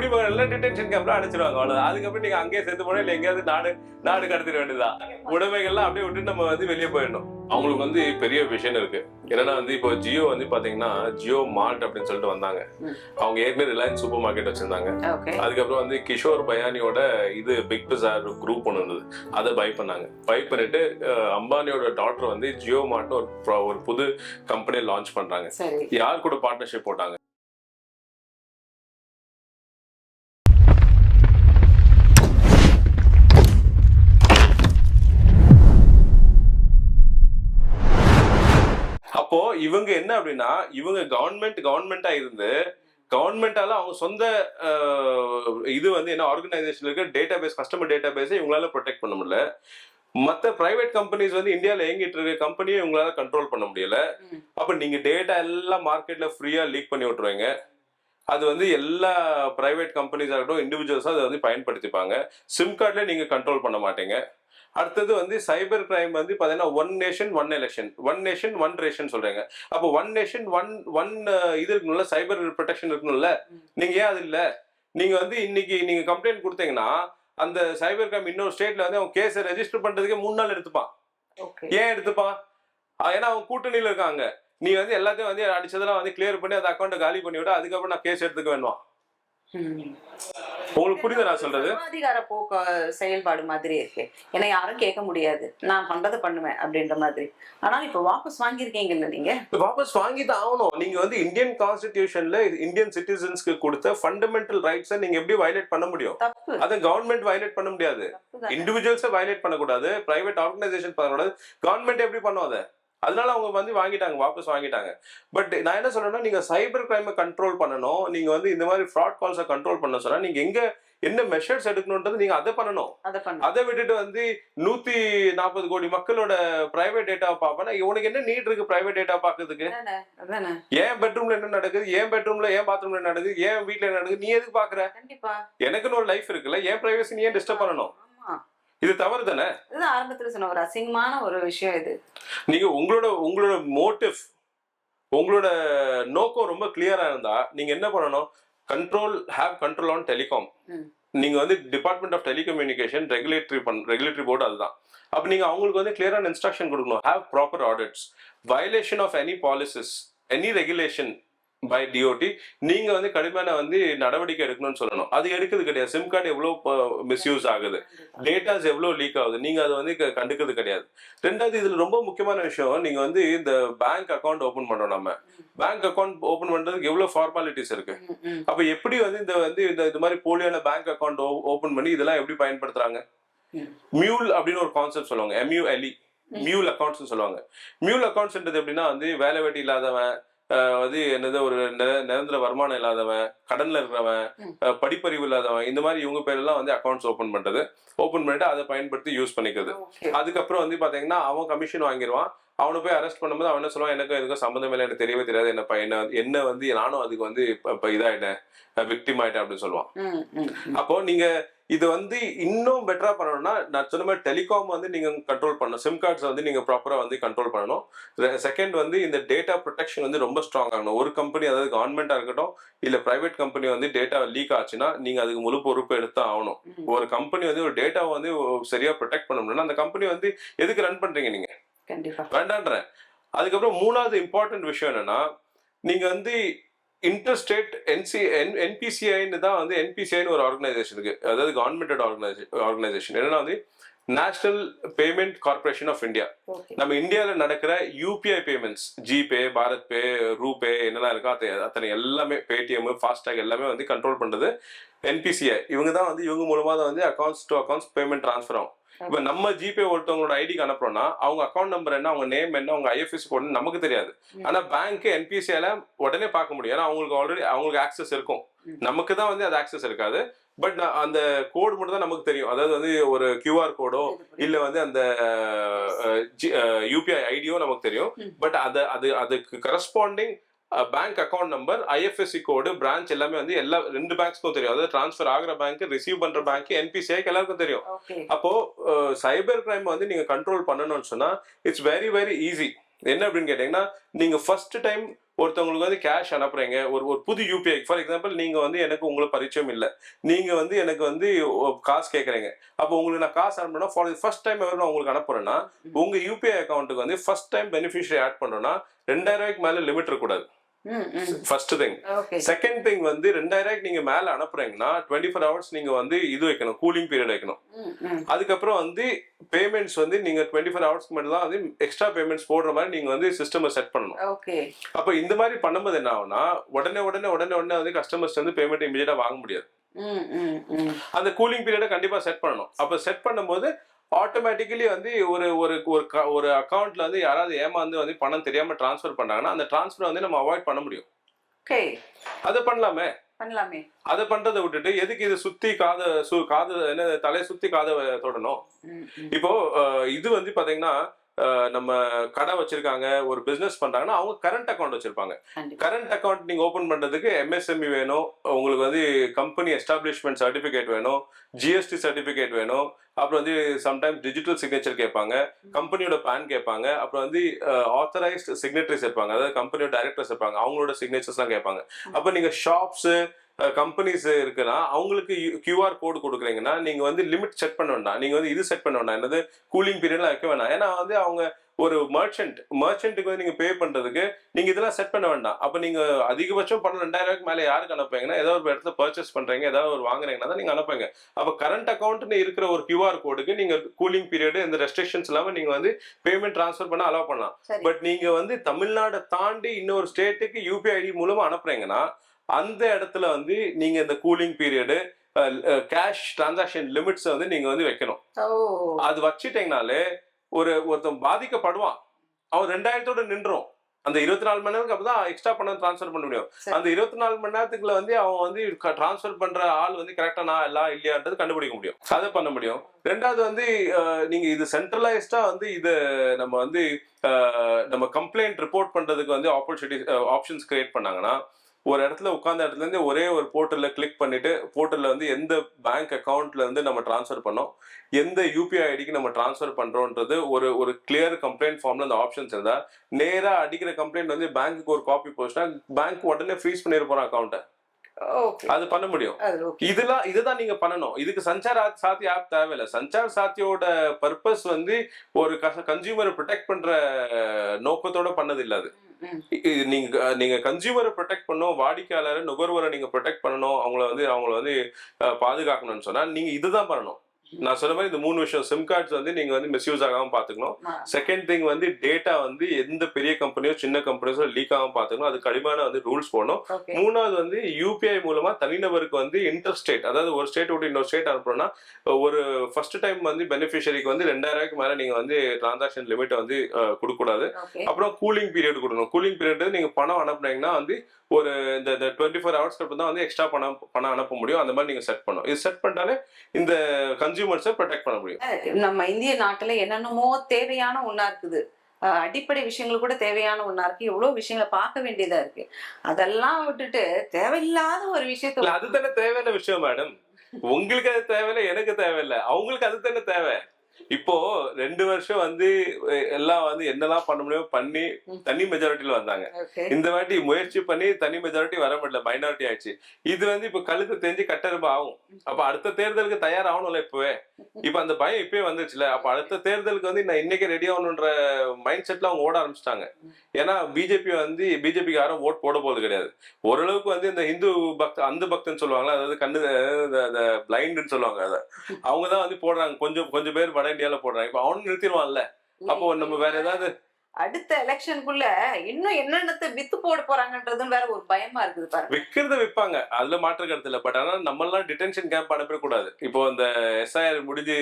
குடிமகன் எல்லாம் டிடென்ஷன் கேம்ப்ல அடைச்சிருவாங்க அவ்வளவு அதுக்கப்புறம் நீங்க அங்கேயே சேர்த்து போனா இல்ல எங்கேயாவது நாடு நாடு கடத்திட வேண்டியதுதான். உடைமைகள்லாம் அப்படியே விட்டு நம்ம வந்து வெளியே போயிடணும். அவங்களுக்கு வந்து பெரிய விஷன் இருக்கு. என்னன்னா வந்து இப்போ ஜியோ வந்து பாத்தீங்கன்னா ஜியோ மார்ட் அப்படின்னு சொல்லிட்டு வந்தாங்க. அவங்க ஏற்கனவே ரிலையன்ஸ் சூப்பர் மார்க்கெட் வச்சிருந்தாங்க. அதுக்கப்புறம் வந்து கிஷோர் பயானியோட இது பிக் பஜார் குரூப் ஒன்று இருந்தது. அதை பை பண்ணாங்க. பை பண்ணிட்டு அம்பானியோட டாட்டர் வந்து ஜியோ மார்ட்னு ஒரு ஒரு புது கம்பெனியை லான்ச் பண்றாங்க. யார் கூட பார்ட்னர்ஷிப் போட்டாங்க? அப்போ இவங்க என்ன அப்படின்னா இவங்க கவர்மெண்ட் கவர்மெண்டா இருந்து கவர்மெண்டால அவங்க சொந்த இது வந்து என்ன ஆர்கனைசேஷன் இருக்க டேட்டா பேஸ் கஸ்டமர் டேட்டா பேஸை இவங்களால ப்ரொடெக்ட் பண்ண முடியல. மற்ற பிரைவேட் கம்பெனிஸ் வந்து இந்தியாவில் இயங்கிட்டு இருக்க கம்பெனியை இவங்களால கண்ட்ரோல் பண்ண முடியல. அப்ப நீங்க டேட்டா எல்லாம் மார்க்கெட்ல ஃப்ரீயா லீக் பண்ணி விட்டுருவீங்க. அது வந்து எல்லா பிரைவேட் கம்பெனிஸாக இருக்கட்டும் இண்டிவிஜுவல்ஸாக அதை வந்து பயன்படுத்திப்பாங்க. சிம் கார்டில் நீங்க கண்ட்ரோல் பண்ண மாட்டீங்க. அடுத்தது வந்து சைபர் கிரைம் வந்து பார்த்தீங்கன்னா one nation one election one nation one ration சொல்றாங்க. அப்போ ஒன் நேஷன் ஒன் ஒன் இது இருக்கணும்ல சைபர் ப்ரொடெக்ஷன் இருக்கணும்ல. நீங்க ஏன் அது இல்ல? நீங்க வந்து இன்னைக்கு நீங்க கம்ப்ளைண்ட் கொடுத்தீங்கன்னா அந்த சைபர் கிரைம் இன்னொரு ஸ்டேட்ல வந்து அவன் கேஸை ரெஜிஸ்டர் பண்றதுக்கே மூணு நாள் எடுத்துப்பான். ஏன் எடுத்துப்பான்? ஏன்னா அவங்க கூட்டணியில இருக்காங்க. நீ வந்து எல்லாத்தையும் வந்து அடிச்சதெல்லாம் வந்து கிளியர் பண்ணி அந்த அக்கௌண்ட்டை காலி பண்ணி விட. அதுக்கப்புறம் நான் கேஸ் எடுத்துக்க வேணும்? உங்களுக்கு புரியுதா நான் சொல்றது? அதிகார போக்கு செயல்பாடு மாதிரி இருக்கு. ஏன்னா யாரும் கேட்க முடியாது. நான் பண்றதை பண்ணுவேன் அப்படின்ற மாதிரி. ஆனால் இப்ப வாபஸ் வாங்கியிருக்கீங்கல்ல நீங்க? வாபஸ் வாங்கி தான் ஆகணும். நீங்க வந்து இந்தியன் கான்ஸ்டிடியூஷன்ல இந்தியன் சிட்டிசன்ஸ்க்கு கொடுத்த ஃபண்டமெண்டல் ரைட்ஸை நீங்க எப்படி வயலேட் பண்ண முடியும்? தப்பு. அதை கவர்மெண்ட் வயலேட் பண்ண முடியாது. இண்டிவிஜுவல்ஸை வயலேட் பண்ணக்கூடாது. பிரைவேட் ஆர்கனைசேஷன் பண்ணக்கூடாது. கவர்மெண்ட் எப்படி பண்ணும் அதை? அதனால அவங்க வந்து வாங்கிட்டாங்க வாபஸ் வாங்கிட்டாங்க. பட் நான் என்ன சொல்றேன்னா நீங்க சைபர் கிரைமை கண்ட்ரோல் பண்ணணும். நீங்க வந்து இந்த மாதிரி ஃப்ராட் கால்ஸை கண்ட்ரோல் பண்ண சொன்னா நீங்க எங்க என்ன மெஷர்ஸ் எடுக்கணும்ன்றது நீங்க அதை பண்ணணும். அதை பண்ணு அதை விட்டுட்டு வந்து நூத்தி நாற்பது கோடி மக்களோட பிரைவேட் டேட்டா பார்ப்பேன்னா உனக்கு என்ன நீட் இருக்கு பிரைவேட் டேட்டா பாக்குறதுக்கு அதானே? அதானே? ஏன் பெட்ரூம்ல என்ன நடக்குது? ஏன் பெட்ரூம்ல ஏன் பாத்ரூம்ல என்ன நடக்குது? ஏன் வீட்ல என்ன நடக்குது? நீ எதுக்கு பாக்குற கண்டிப்பா. எனக்குன்னு ஒரு லைஃப் இருக்குல்ல. ஏன் பிரைவசி நீ ஏன் டிஸ்டர்ப் பண்ணணும்? ஆமா. இது தவறு தானே இதுதான் ஆரம்பத்துல சொன்ன ஒரு அசிங்கமான ஒரு விஷயம் இது. நீங்க உங்களோட உங்களோட மோட்டிவ் உங்களோட நோக்கம் ரொம்ப கிளியரா இருந்தா நீங்க என்ன பண்ணணும்? Control have control on telecom. நீங்க வந்து டிபார்ட்மெண்ட் ஆஃப் டெலிகம்யூனிகேஷன் ரெகுலேட்டரி பண் ரெகுலேட்டரி போர்டு அதுதான். அப்ப நீங்க அவங்களுக்கு வந்து கிளியரான இன்ஸ்ட்ரக்ஷன் கொடுக்கணும். Have proper audits violation of any policies any regulation by DOT நீங்க வந்து கடுமையான வந்து நடவடிக்கை எடுக்கணும்னு சொல்லணும். அது எடுக்கிறது கிடையாது. சிம் கார்டு எவ்வளவு மிஸ்யூஸ் ஆகுது. டேட்டாஸ் எவ்வளவு லீக் ஆகுது. நீங்க அதை வந்து கண்டுக்கிறது கிடையாது. ரெண்டாவது இதுல ரொம்ப முக்கியமான விஷயம் நீங்க வந்து இந்த பேங்க் அக்கவுண்ட் ஓபன் பண்றோம் நம்ம. பேங்க் அக்கவுண்ட் ஓபன் பண்றதுக்கு எவ்வளவு ஃபார்மாலிட்டிஸ் இருக்கு. அப்ப எப்படி வந்து இந்த வந்து இந்த இது மாதிரி போலியான பேங்க் அக்கவுண்ட் ஓபன் பண்ணி இதெல்லாம் எப்படி பயன்படுத்துறாங்க. மியூல் அப்படின்னு ஒரு கான்செப்ட் சொல்லுவாங்க. எம்யூஎல்இ மியூல் அக்கௌண்ட்ஸ் சொல்லுவாங்க. மியூல் அக்கௌண்ட்ஸ்ன்றது எப்படின்னா வந்து வேலை வெட்டி இல்லாதவன் வந்து என்னது ஒரு நிர- நிரந்தர வருமானம் இல்லாதவன் கடன்ல இருக்கிறவன் படிப்பறிவு இல்லாதவன் இந்த மாதிரி இவங்க பேரெல்லாம் வந்து அக்கௌண்ட்ஸ் ஓபன் பண்றது. ஓபன் பண்ணிட்டு அதை பயன்படுத்தி யூஸ் பண்ணிக்கிறது. அதுக்கப்புறம் வந்து பாத்தீங்கன்னா அவன் கமிஷன் வாங்கிடுவான் அவனை போய் அரெஸ்ட் பண்ணும்போது அவன் என்ன சொல்லுவான்? எனக்கு எதுக்கும் சம்மந்தம் இல்லை எனக்கு தெரியவே தெரியாது. என்ன என்ன என்ன வந்து நானும் அதுக்கு வந்து இப்ப இதாயிட்டேன். விக்டிம் ஆயிட்டேன் அப்படின்னு சொல்லுவான். அப்போ நீங்க இது வந்து இன்னும் பெட்டரா பண்ணணும்னா நான் சொன்ன மாதிரி டெலிகாம் வந்து நீங்க கண்ட்ரோல் பண்ணணும். சிம் கார்ட்ஸ் வந்து நீங்க ப்ராப்பரா வந்து கண்ட்ரோல் பண்ணணும். செகண்ட் வந்து இந்த டேட்டா ப்ரொடெக்ஷன் வந்து ரொம்ப ஸ்ட்ராங் ஆகணும். ஒரு கம்பெனி அதாவது கவர்மெண்டா இருக்கட்டும் இல்ல பிரைவேட் கம்பெனி வந்து டேட்டா லீக் ஆச்சுன்னா நீங்க அதுக்கு முழு பொறுப்பு எடுத்து ஆகணும். ஒரு கம்பெனி வந்து ஒரு டேட்டாவை வந்து சரியா ப்ரொடெக்ட் பண்ண முடியலன்னா அந்த கம்பெனி வந்து எதுக்கு ரன் பண்றீங்க நீங்க? கண்டிப்பா. வேண்டான்றேன். அதுக்கப்புறம் மூணாவது இம்பார்ட்டன்ட் விஷயம் என்னன்னா நீங்க வந்து இன்டர்ஸ்டேட் என்சி என் என்பிசிஐன்னு தான் வந்து என்பிசிஐன்னு ஒரு ஆர்கனைசேஷன் இருக்கு. அதாவது கவர்மெண்டட் ஆர்கனைசேஷன் ஆர்கனைசேஷன் என்னன்னா வந்து national payment corporation of India நம்ம இந்தியாவில் நடக்கிற UPI payments GPay Bharat pay RuPay என்னெல்லாம் இருக்கோ அத்தனை அத்தனை எல்லாமே பேடிஎம் ஃபாஸ்டாக் எல்லாமே வந்து கண்ட்ரோல் பண்றது என்பிசிஐ இவங்க தான் வந்து இவங்க மூலமா தான் வந்து accounts to accounts payment transfer ஆகும். இப்போ நம்ம ஜிபே ஒருத்தவங்களோட ஐடிக்கு அனுப்புறோம்னா அவங்க அக்கௌண்ட் நம்பர் என்ன அவங்க நேம் என்ன அவங்க ஐஎஃப்எஸ் கோடு நமக்கு தெரியாது. ஆனா பேங்க் என்பிசிஐல உடனே பார்க்க முடியும். ஏன்னா அவங்களுக்கு ஆல்ரெடி அவங்களுக்கு ஆக்சஸ் இருக்கும். நமக்கு தான் வந்து அது ஆக்சஸ் இருக்காது. பட் அந்த கோடு மட்டும் தான் நமக்கு தெரியும். அதாவது வந்து ஒரு கியூஆர் கோடோ இல்ல வந்து அந்த யூபிஐ ஐடியோ நமக்கு தெரியும். பட் அது அது அதுக்கு corresponding bank account number IFSC code branch எல்லாமே வந்து எல்லா ரெண்டு பேங்க்ஸ்க்கும் தெரியும். அதாவது ட்ரான்ஸ்ஃபர் ஆகிற பேங்க் ரிசீவ் பண்ற பேங்க் என்பிசிஐக்கு எல்லாருக்கும் தெரியும். அப்போ சைபர் கிரைம் வந்து நீங்க கண்ட்ரோல் பண்ணணும்னு சொன்னா இட்ஸ் வெரி வெரி ஈஸி என்ன அப்படின்னு கேட்டீங்கன்னா நீங்க ஃபர்ஸ்ட் டைம் ஒருத்தவங்களுக்கு வந்து கேஷ் அனுப்புறீங்க. ஒரு ஒரு புது யூபிஐ ஃபார் எக்ஸாம்பிள் நீங்க வந்து எனக்கு உங்களுக்கு பரிச்சயம் இல்லை. நீங்க வந்து எனக்கு வந்து காசு கேட்குறீங்க அப்போ உங்களுக்கு நான் காசு அனுப்பணும் ஃபார் ஃபர்ஸ்ட் டைம் எவர் நான் உங்களுக்கு அனுப்புறேன்னா உங்க யூபிஐ அக்கௌண்ட்டுக்கு வந்து ஃபர்ஸ்ட் டைம் பெனிஃபிஷரி ஆட் பண்றோம்னா ரெண்டாயிரம் ரூபாய்க்கு மேல லிமிட் இருக்கக்கூடாது. ஃபர்ஸ்ட் திங் செகண்ட் திங் வந்து ரெண்டாயிரம் நீங்க மேல அனுப்புறீங்கன்னா டுவெண்ட்டி ஃபோர் ஹவர்ஸ் நீங்க வந்து இது வைக்கணும் கூலிங் பீரியட் வைக்கணும். அதுக்கப்புறம் வந்து பேமெண்ட்ஸ் வந்து நீங்க டுவெண்ட்டி ஃபோர் ஹவர்ஸ்க்கு மட்டும் தான் வந்து எக்ஸ்ட்ரா பேமெண்ட்ஸ் போடுற மாதிரி நீங்க வந்து சிஸ்டமை செட் பண்ணணும். அப்போ இந்த மாதிரி பண்ணும்போது என்ன ஆகும்னா உடனே உடனே உடனே உடனே வந்து கஸ்டமர்ஸ் வந்து பேமெண்ட் இமீடியட்டா வாங்க முடியாது. அந்த கூலிங் பீரியடை கண்டிப்பா செட் பண்ணணும். அப்போ செட் பண்ணும்போது ஆட்டோமேட்டிக்கலி வந்து ஒரு ஒரு ஒரு ஒரு அக்கௌண்ட்ல வந்து யாராவது ஏமாந்து வந்து பணம் தெரியாம ட்ரான்ஸ்ஃபர் பண்ணாங்கன்னா அந்த ட்ரான்ஸ்ஃபர் வந்து நம்ம அவாய்ட் பண்ண முடியும். அதை பண்ணலாமே? பண்ணலாமே. அதை பண்றதை விட்டுட்டு எதுக்கு இது சுத்தி காத சு காது என்ன தலையை சுத்தி காதை தொடணும்? இப்போ இது வந்து பாத்தீங்கன்னா நம்ம கடை வச்சிருக்காங்க ஒரு பிசினஸ் பண்றாங்கன்னா அவங்க கரண்ட் அக்கௌண்ட் வச்சிருப்பாங்க. கரண்ட் அக்கௌண்ட் நீங்க ஓபன் பண்றதுக்கு எம்எஸ்எம்இ வேணும் உங்களுக்கு வந்து கம்பெனி எஸ்டாப்ளிஷ்மெண்ட் சர்டிபிகேட் வேணும் ஜிஎஸ்டி சர்டிபிகேட் வேணும் அப்புறம் வந்து சம்டைம்ஸ் டிஜிட்டல் சிக்னேச்சர் கேட்பாங்க கம்பெனியோட பேன் கேட்பாங்க அப்புறம் வந்து ஆத்தரைஸ்ட் சிக்னேட்டரிஸ் இருப்பாங்க அதாவது கம்பெனியோட டைரக்டர்ஸ் இருப்பாங்க அவங்களோட சிக்னேச்சர்ஸ்லாம் கேட்பாங்க. அப்போ நீங்க ஷாப்ஸ் கம்பெனிஸ் இருக்குன்னா அவங்களுக்கு கியூஆர் கோடு கொடுக்குறீங்கன்னா நீங்க வந்து லிமிட் செட் பண்ண வேண்டாம். நீங்க வந்து இது செட் பண்ண வேண்டாம். என்னது? கூலிங் பீரியட்லாம் வைக்க வேண்டாம். ஏன்னா வந்து அவங்க ஒரு மர்ச்சன்ட் மர்ச்சன்ட்டுக்கு வந்து நீங்க பே பண்றதுக்கு நீங்க இதெல்லாம் செட் பண்ண வேண்டாம். அப்ப நீங்க அதிகபட்சம் பணம் ரெண்டாயிரம் ரூபாய்க்கு மேல யாருக்கு அனுப்புறீங்கன்னா ஏதாவது ஒரு இடத்துல பர்ச்சேஸ் பண்றீங்க ஏதாவது ஒரு வாங்குறீங்கன்னா தான் நீங்க அனுப்புங்க அப்ப கரண்ட் அக்கௌண்ட்னு இருக்கிற ஒரு கியூஆர் கோடுக்கு நீங்க கூலிங் பீரியட் இந்த ரெஸ்ட்ரிக்ஷன்ஸ் இல்லாம நீங்க வந்து பேமெண்ட் ட்ரான்ஸ்ஃபர் பண்ண அலோவ் பண்ணலாம். பட் நீங்க வந்து தமிழ்நாடை தாண்டி இன்னொரு ஸ்டேட்டுக்கு யூபிஐ ஐடி மூலமா அனுப்புறீங்கன்னா அந்த இடத்துல வந்து நீங்க இந்த cooling period cash transaction limits வந்து நீங்க வந்து வைக்கணும். அது வச்சிட்டீங்கனாலே ஒரு ஒருத்தன் பாதிக்கப்படுவான். அவன் ரெண்டாயிரத்தோட நின்றோம் அந்த இருபத்தி நாலு மணி நேரத்துக்கு அப்பதான் எக்ஸ்ட்ரா பணம் ட்ரான்ஸ்ஃபர் பண்ண முடியும். அந்த இருபத்தி நாலு மணி நேரத்துக்குள்ள வந்து அவன் வந்து ட்ரான்ஸ்ஃபர் பண்ற ஆள் வந்து கரெக்டா நான் எல்லாம் இல்லையான்றது கண்டுபிடிக்க முடியும். அதை பண்ண முடியும். ரெண்டாவது வந்து நீங்க இது சென்ட்ரலைஸ்டா வந்து இது நம்ம வந்து நம்ம கம்ப்ளைண்ட் ரிப்போர்ட் பண்றதுக்கு வந்து ஆப்பர்ச்சுனிட்டி ஆப்ஷன்ஸ் கிரியேட் பண்ணாங்கன்னா ஒரு இடத்துல உட்கார்ந்த இடத்துல இருந்து ஒரே ஒரு போர்ட்டல்ல கிளிக் பண்ணிட்டு போர்ட்டல்ல வந்து எந்த பேங்க் அக்கவுண்ட்ல இருந்து நம்ம ட்ரான்ஸ்ஃபர் பண்ணோம் எந்த யூபிஐ ஐடிக்கு நம்ம ட்ரான்ஸ்ஃபர் பண்றோன்றது ஒரு ஒரு கிளியர் கம்ப்ளைண்ட் ஃபார்ம்ல அந்த ஆப்ஷன்ஸ் இருந்தா நேரா அடிக்கிற கம்ப்ளைண்ட் வந்து பேங்க்குக்கு ஒரு காப்பி போச்சுன்னா பேங்க் உடனே ஃப்ரீஸ் பண்ணிட போறான் அக்கௌண்ட்டை அது பண்ண முடியும். இதெல்லாம் இதுதான் நீங்க பண்ணணும். இதுக்கு சஞ்சார் சாத்தி ஆப் தேவையில்ல. சஞ்சார் சாத்தியோட பர்பஸ் வந்து ஒரு கன்சியூமரை ப்ரொடெக்ட் பண்ற நோக்கத்தோட பண்ணது இல்ல அது. ம், ம். இது நீங்க நீங்க கன்சியூமரை ப்ரொடெக்ட் பண்ணணும் வாடிக்கையாளரை நுகர்வோரை நீங்க ப்ரொடெக்ட் பண்ணணும் அவங்கள வந்து அவங்கள வந்து பாதுகாக்கணும்னு சொன்னா நீங்க இதுதான் பண்ணணும். நான் சொன்ன மாதிரி இந்த மூணு விஷயம் சிம் கார்ட்ஸ் வந்து நீங்க வந்து மிஸ்யூஸ் ஆகாம பாத்துக்கணும். செகண்ட் திங் வந்து டேட்டா வந்து எந்த பெரிய கம்பெனியோ சின்ன கம்பெனிஸோ லீக் ஆகாம பாத்துக்கணும். அது கடுமையான வந்து ரூல்ஸ் போடணும். மூணாவது வந்து யூபிஐ மூலமா தனிநபருக்கு வந்து இன்டர் ஸ்டேட் அதாவது ஒரு ஸ்டேட் விட்டு இன்னொரு ஸ்டேட் அனுப்புறோம்னா ஒரு ஃபர்ஸ்ட் டைம் வந்து பெனிஃபிஷரிக்கு வந்து ரெண்டாயிரம் ரூபாய்க்கு மேல நீங்க வந்து டிரான்சாக்ஷன் லிமிட்டை வந்து ஓகே அப்புறம் கூலிங் பீரியட் கொடுக்கணும். கூலிங் பீரியட் நீங்க பணம் அனுப்புனீங்கன்னா வந்து ஒரு இந்த டுவெண்ட்டி ஃபோர் ஹவர்ஸ்க்கு தான் வந்து எக்ஸ்ட்ரா பணம் பணம் அனுப்ப முடியும். அந்த மாதிரி நீங்க செட் பண்ணணும். இது செட் பண்ணிட்டாலே இந்த கன்சியூமர்ஸை ப்ரொடெக்ட் பண்ண முடியும். நம்ம இந்திய நாட்டுல என்னென்னமோ தேவையான ஒண்ணா இருக்குது. அடிப்படை விஷயங்கள் கூட தேவையான ஒண்ணா இருக்கு. எவ்வளவு விஷயங்களை பார்க்க வேண்டியதா இருக்கு. அதெல்லாம் விட்டுட்டு தேவையில்லாத ஒரு இல்ல விஷயத்த அது தானே தேவையான விஷயம் மேடம் உங்களுக்கு அது தேவையில்ல எனக்கு தேவையில்ல. அவங்களுக்கு அது தானே தேவை. இப்போ ரெண்டு வருஷம் வந்து எல்லாம் வந்து என்னெல்லாம் பண்ண முடியுமோ பண்ணி தனி மெஜாரிட்டில வந்தாங்க. இந்த வாட்டி முயற்சி பண்ணி தனி மெஜாரிட்டி வர முடியல மைனாரிட்டி ஆயிடுச்சு. இது வந்து இப்ப கழுத்து தெரிஞ்சு கட்டெரும்பு ஆகும். அப்ப அடுத்த தேர்தலுக்கு தயாராகணும்ல இப்பவே. இப்ப அந்த பயம் இப்பவே வந்துருச்சுல. அப்ப அடுத்த தேர்தலுக்கு வந்து நான் இன்னைக்கு ரெடி ஆகணுன்ற மைண்ட் செட்ல அவங்க ஓட ஆரம்பிச்சிட்டாங்க. ஏன்னா பிஜேபி வந்து பிஜேபிக்கு யாரும் ஓட் போட போறது கிடையாது. ஓரளவுக்கு வந்து இந்த இந்து பக்த அந்த பக்தன்னு சொல்லுவாங்களா அதாவது கண்ணு பிளைண்டுன்னு சொல்லுவாங்க அதை. அவங்க தான் வந்து போடுறாங்க. கொஞ்சம் கொஞ்சம் பேர் வட இந்தியாவில் போடுறாங்க. இப்போ அவனு நிறுத்திடுவான்ல. அப்போ நம்ம வேற ஏதாவது அடுத்த எலெக்ஷனுக்குள்ள இன்னும் என்னென்னத்தை வித்து போட போறாங்கன்றதும் வேற ஒரு பயமா இருக்குது பாருங்க. விக்கிறத விற்பாங்க. அதுல மாற்று கருத்து இல்ல. பட் ஆனா நம்ம எல்லாம் டிடென்ஷன் கேம்ப் அனுப்பிடக்கூடாது இப்போ இந்த எஸ்ஐஆர் முடிஞ்சு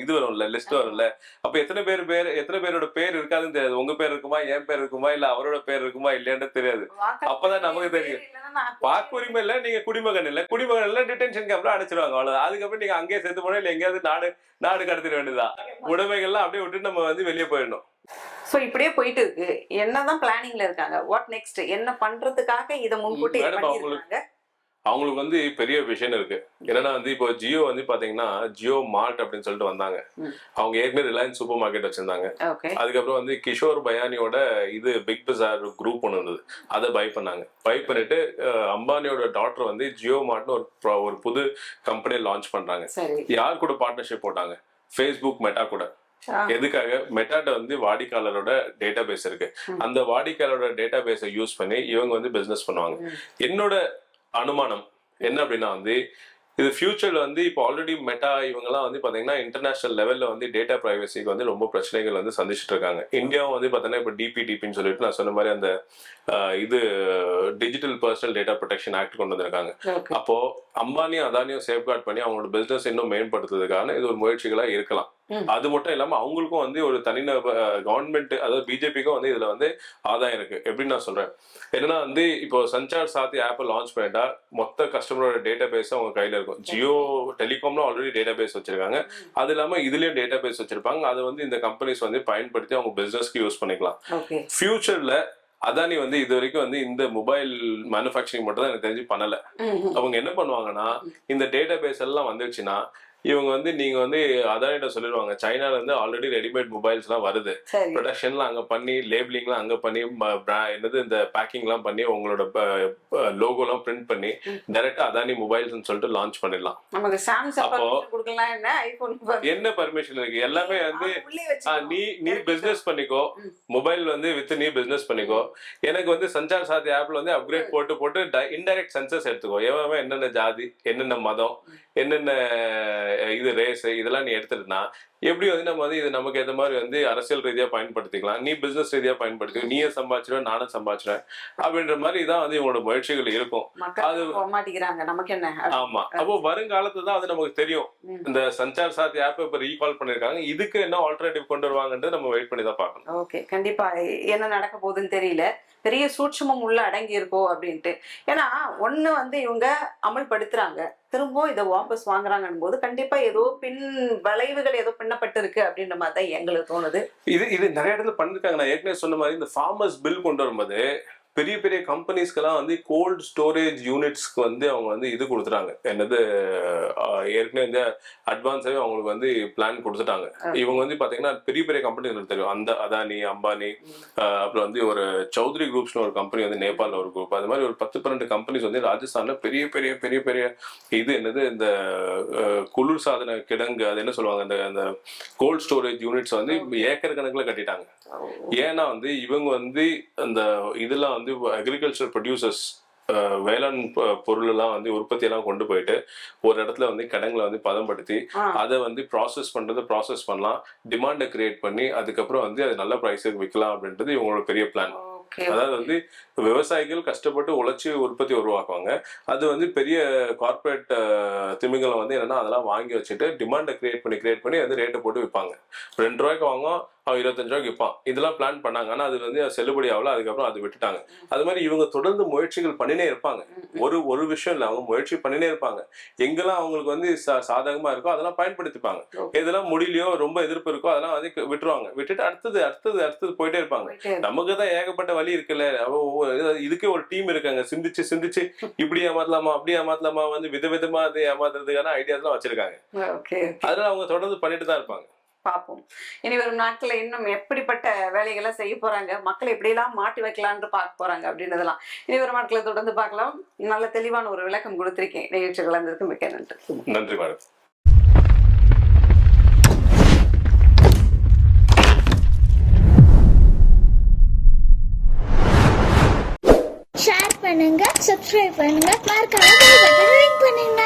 இது வரும்ல லிஸ்ட் வரும்ல. அப்ப எத்தனை பேர் பேர் எத்தனை பேரோட பேர் இருக்காதுன்னு தெரியாது. உங்க பேர் இருக்குமா என் பேர் இருக்குமா இல்ல அவரோட பேர் இருக்குமா இல்லையான்னு தெரியாது. அப்பதான் நமக்கு தெரியும். நான் வாக்குரிமை இல்ல நீங்க குடிமகன் இல்ல. குடிமகன் இல்ல டிடென்ஷன் கேம்ப்ல அடைச்சிருவாங்க. அவ்வளவு அதுக்கப்புறம் நீங்க அங்கேயே சேர்த்து போனா இல்ல எங்கேயாவது நாடு நாடு கடத்திட வேண்டியதுதான். உடைமைகள்லாம் அப்படியே விட்டு நம்ம வந்து வெளியே போயிடணும். சோ இப்படியே போயிட்டு இருக்கு. என்னதான் பிளானிங்ல இருக்காங்க? வாட் நெக்ஸ்ட் என்ன பண்றதுக்காக இத முன்கூட்டி பண்ணிருக்காங்க அவங்களுக்கு வந்து பெரிய விஷன் இருக்கு. என்னன்னா வந்து இப்போ ஜியோ வந்து பாத்தீங்கன்னா ஜியோ மார்ட் அப்படின்னு சொல்லிட்டு வந்தாங்க. அவங்க ஏற்கனவே ரிலையன்ஸ் சூப்பர் மார்க்கெட் வச்சிருந்தாங்க அதுக்கப்புறம் வந்து கிஷோர் பயானியோட இது பிக் பஜார் குரூப் ஒன்று இருந்தது. அதை பை பண்ணாங்க. பை பண்ணிட்டு அம்பானியோட டாட்டர் வந்து ஜியோ மார்ட்னு ஒரு ஒரு புது கம்பெனியை லான்ச் பண்றாங்க. யார் கூட பார்ட்னர்ஷிப் போட்டாங்க? ஃபேஸ்புக் மெட்டா கூட. எதுக்காக? மெட்டாட்ட வந்து வாடிக்கையாளரோட டேட்டா பேஸ் இருக்கு. அந்த வாடிக்கையாளரோட டேட்டா பேஸை யூஸ் பண்ணி இவங்க வந்து பிசினஸ் பண்ணுவாங்க. என்னோட அனுமானம் என்ன அப்படின்னா வந்து இது ஃபியூச்சர்ல வந்து இப்போ ஆல்ரெடி மெட்டா இவங்கெல்லாம் வந்து பாத்தீங்கன்னா இன்டர்நேஷனல் லெவல்ல வந்து டேட்டா பிரைவசிக்கு வந்து ரொம்ப பிரச்சனைகள் வந்து சந்திச்சுட்டு இருக்காங்க. இந்தியாவும் வந்து பாத்தீங்கன்னா இப்போ டிபிடிபின்னு சொல்லிட்டு நான் சொன்ன மாதிரி அந்த இது digital personal data protection act கொண்டு வந்திருக்காங்க. அப்போ அம்பானியும் அதானியும் சேஃப்கார்ட் பண்ணி அவங்களோட பிசினஸ் இன்னும் மேம்படுத்துறதுக்கான இது ஒரு முயற்சிகளா இருக்கலாம். அது மட்டும் இல்லாம அவங்களுக்கும் வந்து ஒரு தனிநபர் கவர்மெண்ட் அதாவது பிஜேபிக்கும் வந்து இதுல வந்து ஆதாயம் இருக்கு. எப்படின்னு நான் சொல்றேன். என்னன்னா வந்து இப்போ சஞ்சார் சாத்தி ஆப்பை லான்ச் பண்ணிட்டா மொத்த கஸ்டமரோட டேட்டா பேஸ் அவங்க கையில இருக்கும். ஜியோ டெலிகாம்ல ஆல்ரெடி டேட்டா பேஸ் வச்சிருக்காங்க அது இல்லாம இதுலயும் டேட்டா பேஸ் வச்சிருப்பாங்க. அதை வந்து இந்த கம்பெனிஸ் வந்து பயன்படுத்தி அவங்க பிசினஸ்க்கு யூஸ் பண்ணிக்கலாம். ஃபியூச்சர்ல அதானி வந்து இது வரைக்கும் வந்து இந்த மொபைல் மேனுஃபேக்சரிங் மட்டும் தான் எனக்கு தெரிஞ்சு பண்ணல. அவங்க என்ன பண்ணுவாங்கன்னா இந்த டேட்டா பேஸ் எல்லாம் வந்துருச்சுன்னா இவங்க வந்து நீங்க வந்து அதானிட்ட சொல்லிடுவாங்க சைனால இருந்து ஆல்ரெடி ரெடிமேட் மொபைல்ஸ் எல்லாம் வருது. ப்ரொடக்ஷன்லாம் அங்க பண்ணி லேபிளிங்லாம் அங்க பண்ணி என்னது இந்த பேக்கிங்லாம் பண்ணி உங்களோட லோகோலாம் பிரிண்ட் பண்ணி. டைரக்டா அதானி மொபைல்ஸ்னு சொல்லிட்டு லான்ச் பண்ணிடலாம். அப்போ- என்ன? பர்மிஷன் இருக்கு? எல்லாமே வந்து நீ நீ பிசினஸ் பண்ணிக்கோ. மொபைல் வந்து வித் நீ பிசினஸ் பண்ணிக்கோ. எனக்கு வந்து சஞ்சார் சாத்தி ஆப்ல வந்து அப்கிரேட் போட்டு போட்டு இன்டைரக்ட் சென்சஸ் எடுத்துக்கோ. எவன் என்னென்ன ஜாதி என்னென்ன மதம் என்னென்ன இது ரேஸ் இதெல்லாம் நீ எடுத்துட்டுனா எப்படி வந்து நம்ம வந்து இது நமக்கு ஏற்ற மாதிரி வந்து அரசியல் ரீதியா பயன்படுத்திக்கலாம். நீ பிசினஸ் ரீதியா பயன்படுத்திக்கோ நீயே சம்பாதிச்சிருவேன் நானும் சம்பாதிச்சிருவேன் அப்படின்ற மாதிரி தான் வந்து இவங்களோட முயற்சிகள் இருக்கும். அது- போக மாட்டேங்கிறாங்க நமக்கு என்ன? ஆமா. அப்போ வருங்காலத்துல தான் அது நமக்கு தெரியும். இந்த சஞ்சார் சாத்தி ஆப் இப்ப ரீகால் பண்ணிருக்காங்க. இதுக்கு என்ன ஆல்டர்னேட்டிவ் கொண்டு வருவாங்கன்றது நம்ம வெயிட் பண்ணி தான் பார்க்கணும். ஓகே கண்டிப்பா. என்ன நடக்க போகுதுன்னு தெரியல. பெரிய சூட்சமம் உள்ள அடங்கி இருக்கோ அப்படின்ட்டு. ஏன்னா ஒண்ணு வந்து இவங்க அமல்படுத்துறாங்க. திரும்பவும் இதை வாபஸ் வாங்குறாங்கன்னு போது கண்டிப்பா ஏதோ பின் விளைவுகள் ஏதோ பின்னப்பட்டு இருக்கு அப்படின்ற மாதிரி தான் எங்களுக்கு தோணுது. இது இது நிறைய இடத்துல பண்ணிருக்காங்க. நான் ஏற்கனவே சொன்ன மாதிரி இந்த ஃபார்மர்ஸ் பில் கொண்டு வரும்போது பெரிய பெரிய கம்பெனிஸ்க்கெல்லாம் வந்து கோல்ட் ஸ்டோரேஜ் யூனிட்ஸ்க்கு வந்து அவங்க வந்து இது கொடுத்துட்டாங்க. என்னது ஏற்கனவே இந்த அட்வான்ஸாவே அவங்களுக்கு வந்து பிளான் கொடுத்துட்டாங்க. இவங்க வந்து பாத்தீங்கன்னா பெரிய பெரிய கம்பெனிகள் தெரியும். அந்த அதானி அம்பானி அப்புறம் வந்து ஒரு சௌத்ரி குரூப்ஸ்னு ஒரு கம்பெனி வந்து நேபாளில் ஒரு குரூப் அது மாதிரி ஒரு பத்து பன்னெண்டு கம்பெனிஸ் வந்து ராஜஸ்தான்ல பெரிய பெரிய பெரிய பெரிய இது என்னது இந்த குளிர் சாதன கிடங்கு அது என்ன சொல்லுவாங்க அந்த அந்த கோல்ட் ஸ்டோரேஜ் யூனிட்ஸ் வந்து ஏக்கர் கணக்குல கட்டிட்டாங்க. ஏன்னா வந்து இவங்க வந்து அந்த இதெல்லாம் வந்து அக்ரிகல்ச்சர் ப்ரொடியூசர்ஸ் வேளாண் பொருள் எல்லாம் வந்து உற்பத்தி எல்லாம் கொண்டு போயிட்டு ஒரு இடத்துல வந்து கிடங்குல வந்து பதப்படுத்தி ஆ, அதை வந்து ப்ராசஸ் பண்றது ப்ராசஸ் பண்ணலாம். டிமாண்டை கிரியேட் பண்ணி அதுக்கப்புறம் வந்து அது நல்ல ப்ரைஸுக்கு விற்கலாம் அப்படின்றது இவங்களோட பெரிய பிளான் அதாவது வந்து விவசாயிகள் கஷ்டப்பட்டு உழைச்சி உற்பத்தி உருவாக்குவாங்க. அது வந்து பெரிய கார்ப்பரேட் திமிங்கலம் வந்து என்னன்னா அதெல்லாம் வாங்கி வச்சுட்டு டிமாண்டை கிரியேட் பண்ணி கிரியேட் பண்ணி வந்து ரேட்டை போட்டு விற்பாங்க ரெண்டு ரூபாய்க்கு வாங்குவோம் அவன் இருபத்தஞ்சு ரூபாய்க்கு விற்பான். இதெல்லாம் பிளான் பண்ணாங்க. ஆனா அது வந்து செல்லுபடி ஆகல. அதுக்கப்புறம் அது விட்டுட்டாங்க. அது மாதிரி இவங்க தொடர்ந்து முயற்சிகள் பண்ணினே இருப்பாங்க. ஒரு ஒரு விஷயம் இல்லை. அவங்க முயற்சி பண்ணினே இருப்பாங்க. எங்கெல்லாம் அவங்களுக்கு வந்து சாதகமா இருக்கோ அதெல்லாம் பயன்படுத்திப்பாங்க. எதெல்லாம் முடியலையோ ரொம்ப எதிர்ப்பு இருக்கோ அதெல்லாம் வந்து விட்டுருவாங்க. விட்டுட்டு அடுத்தது அடுத்தது அடுத்தது போயிட்டே இருப்பாங்க. நமக்கு தான் ஏகப்பட்ட வழி இருக்குல்ல? இதுக்கே ஒரு டீம் இருக்காங்க. சிந்திச்சு சிந்திச்சு இப்படி ஏமாத்தலாமா அப்படி ஏமாத்தலாமா வந்து விதவிதமா அது ஏமாத்துறதுக்கான ஐடியாஸ்லாம் வச்சிருக்காங்க. ஓகே அதெல்லாம் அவங்க தொடர்ந்து பண்ணிட்டு தான் இருப்பாங்க. பார்ப்போம் இனி வரும் நாட்கள்ல இன்னும் எப்படிப்பட்ட வேலைகளை செய்ய போறாங்க மக்களை எப்படியெல்லாம் மாட்டி வைக்கலாம்னு பார்க்க போறாங்க அப்படின்றதெல்லாம் இனி வரும் நாட்களை தொடர்ந்து பார்க்கலாம். நல்ல தெளிவான ஒரு விளக்கம் கொடுத்திருக்கேன். நிகழ்ச்சி கலந்ததுக்கு மிக்க நன்றி. நன்றி மேடம். பண்ணுங்க சப்ஸ்கிரைப் பண்ணுங்க மறக்காம பெல் பட்டன் ரிங் பண்ணுங்க.